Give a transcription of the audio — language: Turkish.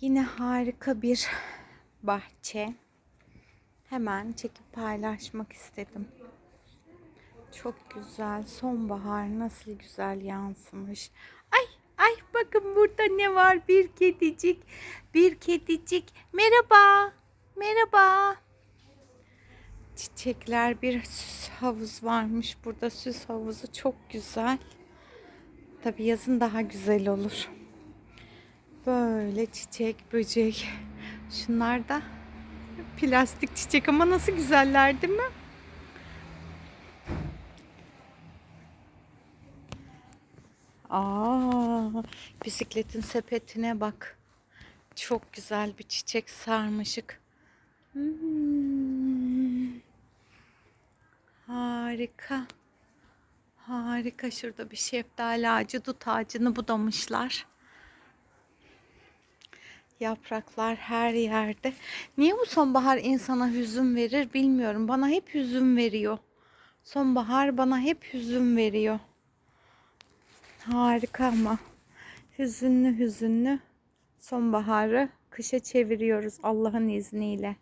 Yine harika bir bahçe. Hemen çekip paylaşmak istedim. Çok güzel. Sonbahar nasıl güzel yansımış. Ay ay bakın burada ne var? Bir kedicik. Bir kedicik. Merhaba. Merhaba. Çiçekler bir süs havuz varmış. Burada süs havuzu çok güzel. Tabi yazın daha güzel olur. Böyle çiçek, böcek. Şunlar da plastik çiçek ama nasıl güzeller değil mi? Aa, bisikletin sepetine bak. Çok güzel bir çiçek sarmışık. Hmm. Harika. Harika. Şurada bir şeftali ağacı, dut ağacını budamışlar. Yapraklar her yerde. Niye bu sonbahar insana hüzün verir bilmiyorum. Bana hep hüzün veriyor. Sonbahar bana hep hüzün veriyor. Harika ama. Hüzünlü hüzünlü sonbaharı kışa çeviriyoruz Allah'ın izniyle.